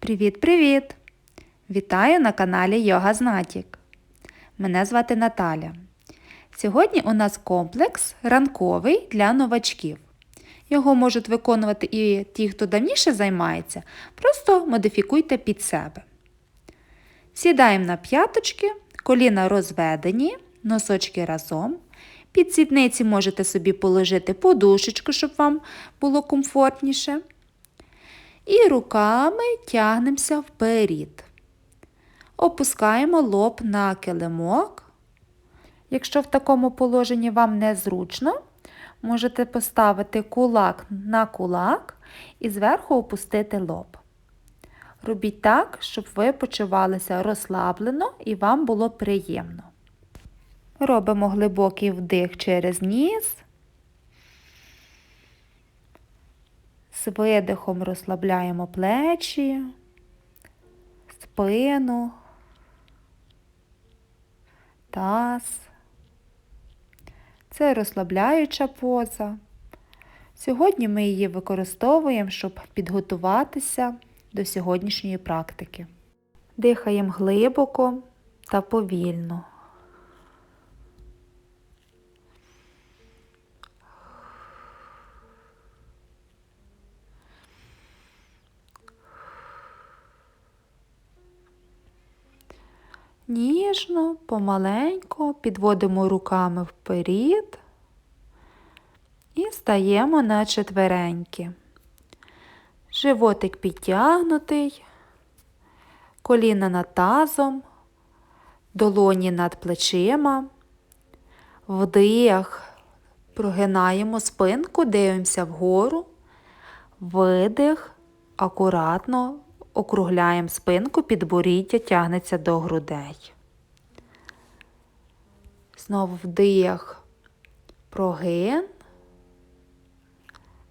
Привіт-привіт! Вітаю на каналі Йога Знатік. Мене звати Наталя. Сьогодні у нас комплекс ранковий для новачків. Його можуть виконувати і ті, хто давніше займається, просто модифікуйте під себе. Сідаємо на п'яточки, коліна розведені, носочки разом. Під сідниці можете собі положити подушечку, щоб вам було комфортніше. І руками тягнемося вперед. Опускаємо лоб на килимок. Якщо в такому положенні вам незручно, можете поставити кулак на кулак і зверху опустити лоб. Робіть так, щоб ви почувалися розслаблено і вам було приємно. Робимо глибокий вдих через ніс. З видихом розслабляємо плечі, спину, таз. Це розслабляюча поза. Сьогодні ми її використовуємо, щоб підготуватися до сьогоднішньої практики. Дихаємо глибоко та повільно. Ніжно, помаленько підводимо руками вперед і стаємо на четвереньки. Животик підтягнутий, коліна над тазом, долоні над плечима, вдих, прогинаємо спинку, дивимося вгору, видих, акуратно округляємо спинку, підборіддя тягнеться до грудей. Знову вдих, прогин,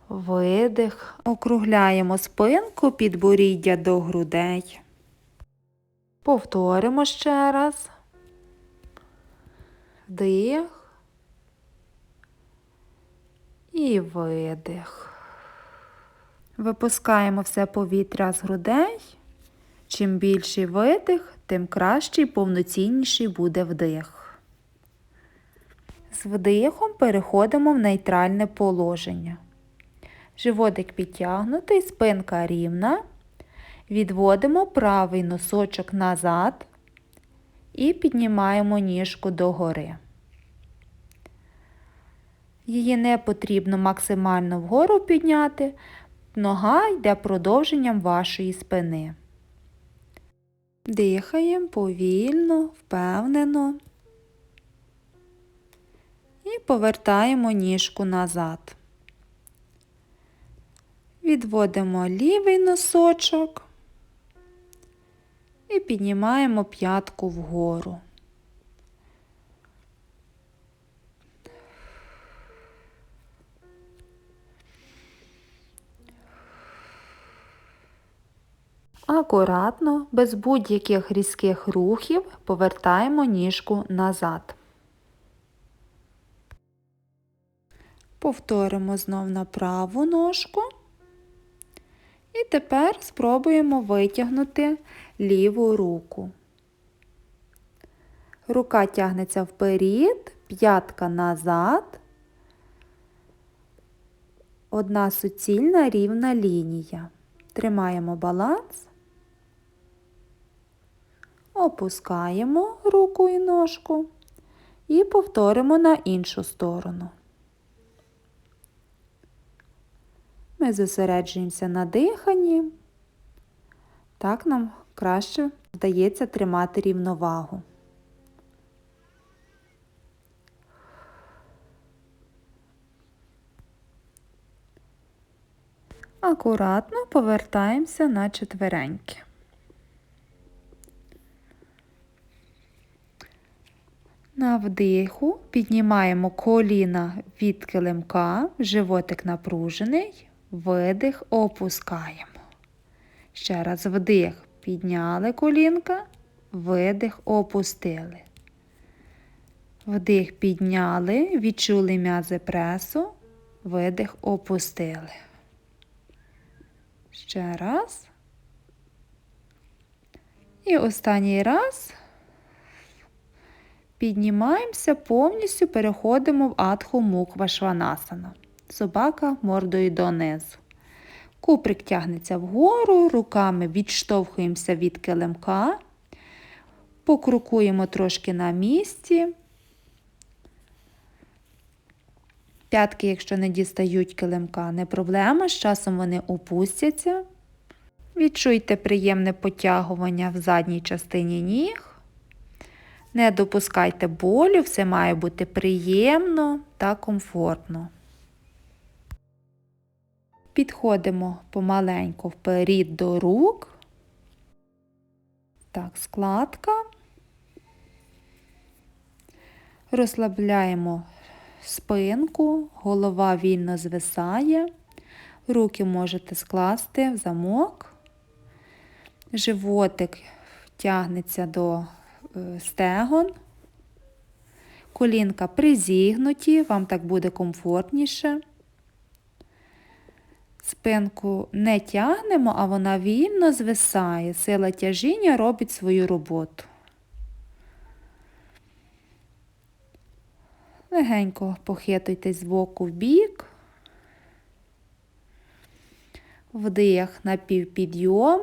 видих, округляємо спинку, підборіддя до грудей. Повторимо ще раз. Вдих і видих. Випускаємо все повітря з грудей. Чим більший видих, тим кращий повноцінніший буде вдих. З вдихом переходимо в нейтральне положення. Животик підтягнутий, спинка рівна. Відводимо правий носочок назад і піднімаємо ніжку догори. Її не потрібно максимально вгору підняти, нога йде продовженням вашої спини. Дихаємо повільно, впевнено і повертаємо ніжку назад. Відводимо лівий носочок і піднімаємо п'ятку вгору. Акуратно, без будь-яких різких рухів повертаємо ніжку назад. Повторимо знов на праву ножку. І тепер спробуємо витягнути ліву руку. Рука тягнеться вперед, п'ятка назад. Одна суцільна рівна лінія. Тримаємо баланс. Опускаємо руку і ножку і повторимо на іншу сторону. Ми зосереджуємося на диханні. Так нам краще вдається тримати рівновагу. Акуратно повертаємося на четвереньки. На вдиху піднімаємо коліна від килимка, животик напружений, видих, опускаємо. Ще раз вдих, підняли колінка, видих, опустили. Вдих підняли, відчули м'язи пресу, видих, опустили. Ще раз. І останній раз піднімаємося, повністю переходимо в адху муква шванасана. Собака мордою донизу. Куприк тягнеться вгору, руками відштовхуємося від килимка, покрукуємо трошки на місці. П'ятки, якщо не дістають килимка, не проблема, з часом вони опустяться. Відчуйте приємне потягування в задній частині ніг. Не допускайте болю, все має бути приємно та комфортно. Підходимо помаленьку вперед до рук. Так, складка. Розслабляємо спинку, голова вільно звисає. Руки можете скласти в замок. Животик тягнеться до е, стегон. Колінка призігнуті, вам так буде комфортніше. Спинку не тягнемо, а вона вільно звисає. Сила тяжіння робить свою роботу. Легенько похитуйтесь з боку в бік. Вдих на півпідйом.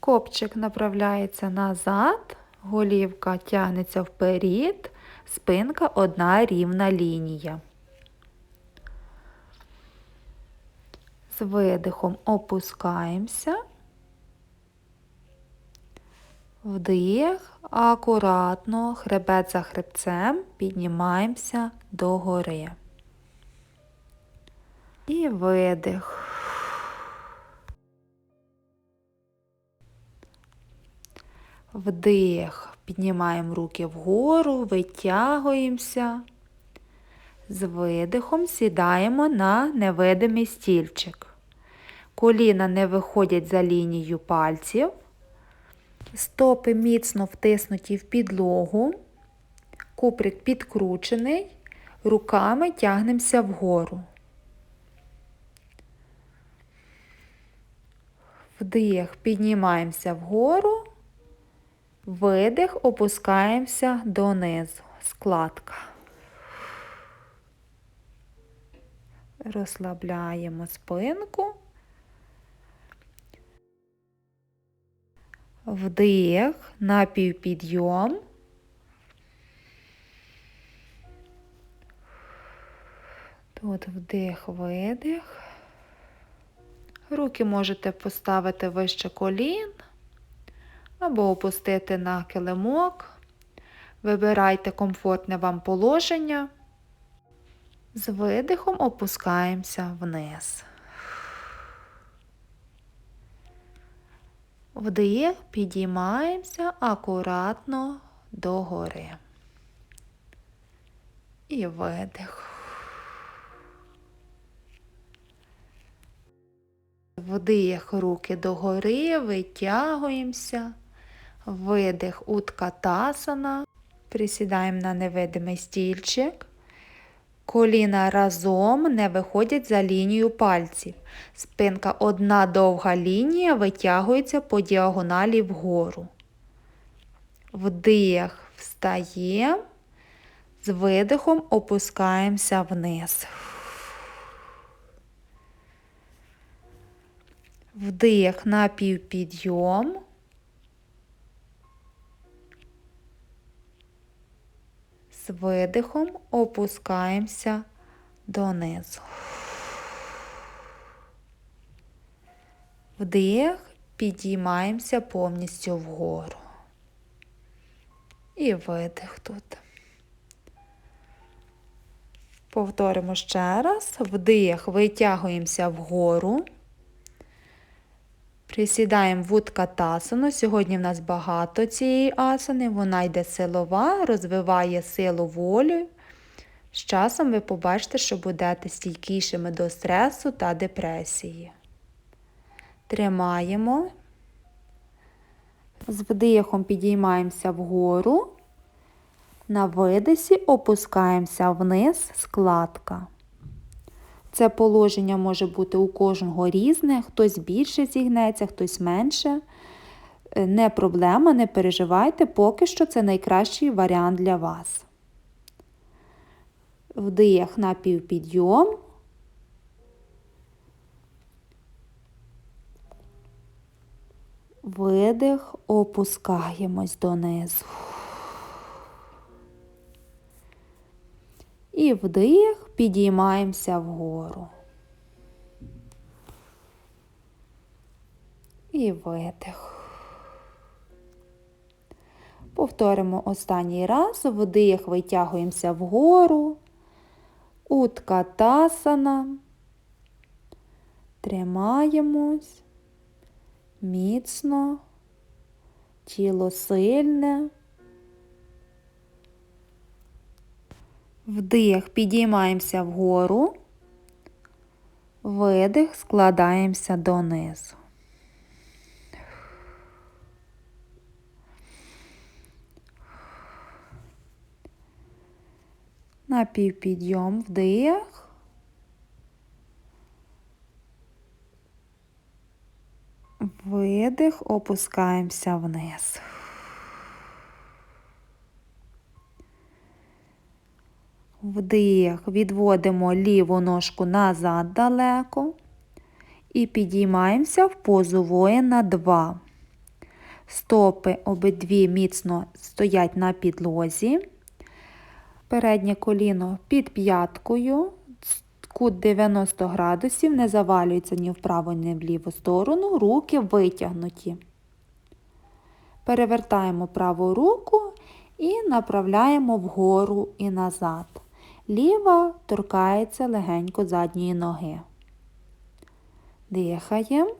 Копчик направляється назад, голівка тягнеться вперед, спинка одна рівна лінія. З видихом опускаємося. Вдих, акуратно, хребет за хребцем, піднімаємося догори. І видих. Вдих, піднімаємо руки вгору, витягуємося. З видихом сідаємо на невидимий стільчик. Коліна не виходять за лінію пальців. Стопи міцно втиснуті в підлогу. Куприк підкручений. Руками тягнемося вгору. Вдих, піднімаємося вгору. Видих, опускаємося донизу. Складка. Розслабляємо спинку. Вдих, напівпідйом. Тут вдих, видих. Руки можете поставити вище колін або опустити на килимок. Вибирайте комфортне вам положення. З видихом опускаємося вниз. Вдих, підіймаємося акуратно догори. І видих. Вдих, руки догори, витягуємося. Видих уткатасана. Присідаємо на невидимий стільчик. Коліна разом не виходять за лінію пальців. Спинка одна довга лінія витягується по діагоналі вгору. Вдих, встаємо, з видихом опускаємося вниз. Вдих на півпідйом. З видихом опускаємося донизу. Вдих, підіймаємося повністю вгору. І видих тут. Повторимо ще раз. Вдих, витягуємося вгору. Присідаємо в уткатасану. Сьогодні в нас багато цієї асани, вона йде силова, розвиває силу волю. З часом ви побачите, що будете стійкішими до стресу та депресії. Тримаємо. З вдихом підіймаємося вгору. На видисі опускаємося вниз складка. Це положення може бути у кожного різне, хтось більше зігнеться, хтось менше. е, не проблема, не переживайте, поки що це найкращий варіант для вас. Вдих на півпідйом. Видих, опускаємось донизу. І вдих, підіймаємося вгору. І видих. Повторимо останній раз. Вдих, витягуємося вгору. Утка тасана. Тримаємось. Міцно. Тіло сильне. Вдих, підіймаємося вгору. Видих, складаємося донизу. На півпідйом вдих. Видих, опускаємося вниз. Вдих, відводимо ліву ножку назад далеко і підіймаємося в позу воїна 2. Стопи обидві міцно стоять на підлозі. Переднє коліно під п'яткою, кут 90 градусів, не завалюється ні вправо, ні в ліву сторону, руки витягнуті. Перевертаємо праву руку і направляємо вгору і назад. Ліва торкається легенько задньої ноги. Дихаємо.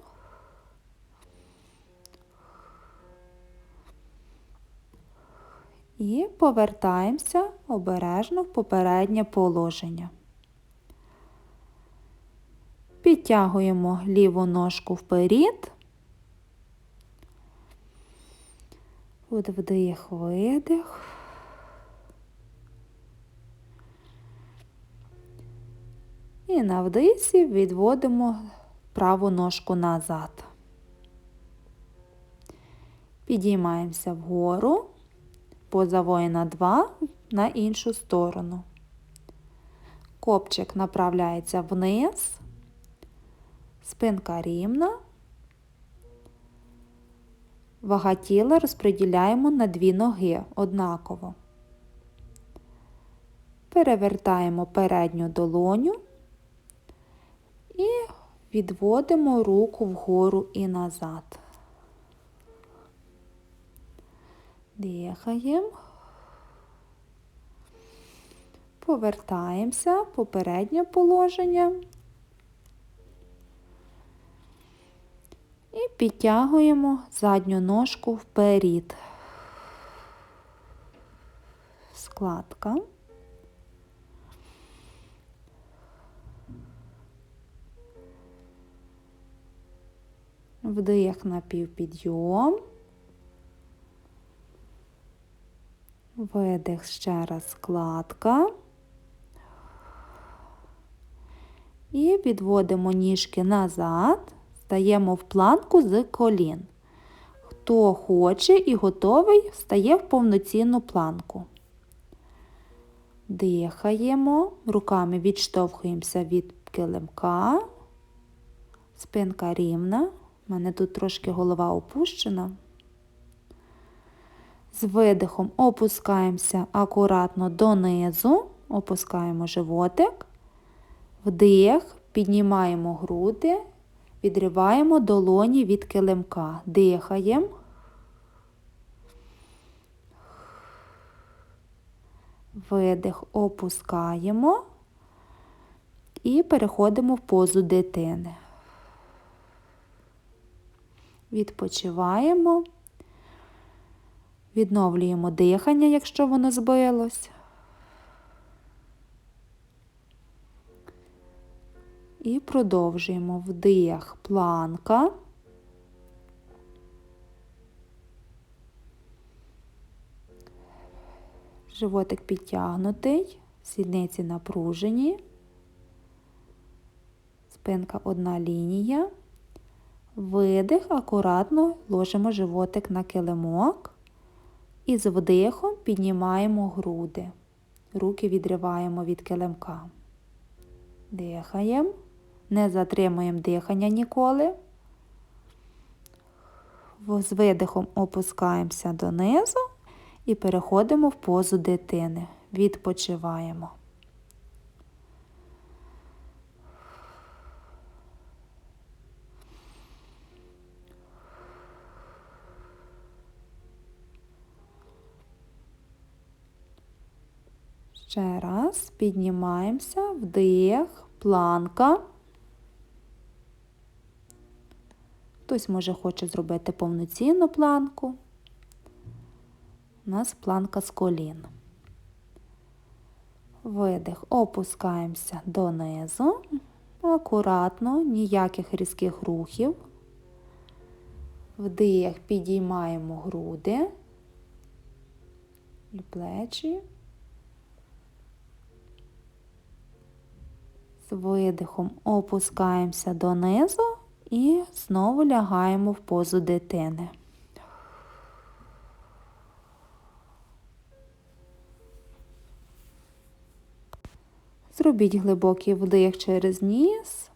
І повертаємося обережно в попереднє положення. Підтягуємо ліву ножку вперед. От вдих, видих. І на вдисі відводимо праву ножку назад. Підіймаємося вгору, поза воїна 2 на іншу сторону. Копчик направляється вниз, спинка рівна. Вага тіла розподіляємо на дві ноги однаково. Перевертаємо передню долоню і відводимо руку вгору і назад. Дихаємо. Повертаємося в попереднє положення. І підтягуємо задню ножку вперед. Складка. Вдих на півпідйом. Видих ще раз складка. І відводимо ніжки назад, стаємо в планку з колін. Хто хоче і готовий, стає в повноцінну планку. Дихаємо, руками відштовхуємося від килимка, спинка рівна. У мене тут трошки голова опущена. З видихом опускаємося акуратно донизу, опускаємо животик, вдих, піднімаємо груди, відриваємо долоні від килимка, дихаємо. Видих опускаємо і переходимо в позу дитини. Відпочиваємо. Відновлюємо дихання, якщо воно збилось. І продовжуємо вдих планка. Животик підтягнутий, сідниці напружені, спинка одна лінія, Видих, акуратно ложимо животик на килимок і з вдихом піднімаємо груди. Руки відриваємо від килимка. Дихаємо, не затримуємо дихання ніколи. З видихом опускаємося донизу і переходимо в позу дитини. Відпочиваємо. Ще раз піднімаємося, вдих, планка. Хтось може хоче зробити повноцінну планку. У нас планка з колін. Видих, опускаємося донизу. Акуратно, ніяких різких рухів. Вдих, підіймаємо груди і плечі. З видихом опускаємося донизу і знову лягаємо в позу дитини. Зробіть глибокий вдих через ніс.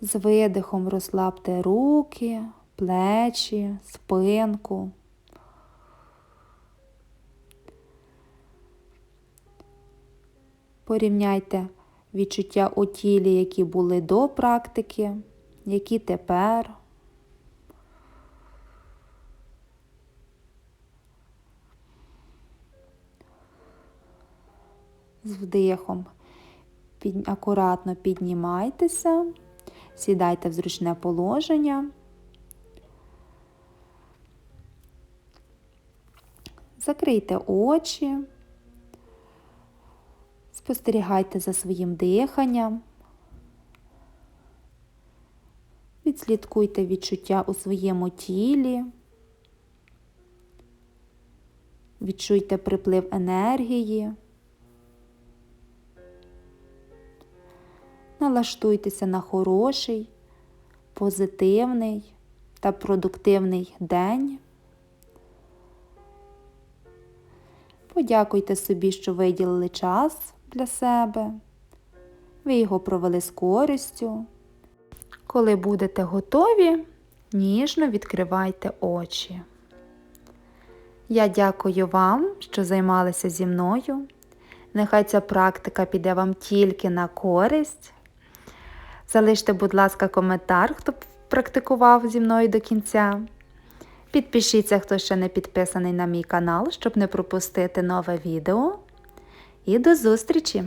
З видихом розслабте руки, плечі, спинку. Порівняйте відчуття у тілі, які були до практики, які тепер. З вдихом під, акуратно піднімайтеся, сідайте в зручне положення. Закрийте очі. Спостерігайте за своїм диханням. Відслідкуйте відчуття у своєму тілі. Відчуйте приплив енергії. Налаштуйтеся на хороший, позитивний та продуктивний день. Подякуйте собі, що виділили час для себе. Ви його провели з користю. Коли будете готові, ніжно відкривайте очі. Я дякую вам, що займалися зі мною. Нехай ця практика піде вам тільки на користь. Залиште, будь ласка, коментар, хто практикував зі мною до кінця. Підпишіться, хто ще не підписаний на мій канал, щоб не пропустити нове відео. І до зустрічі!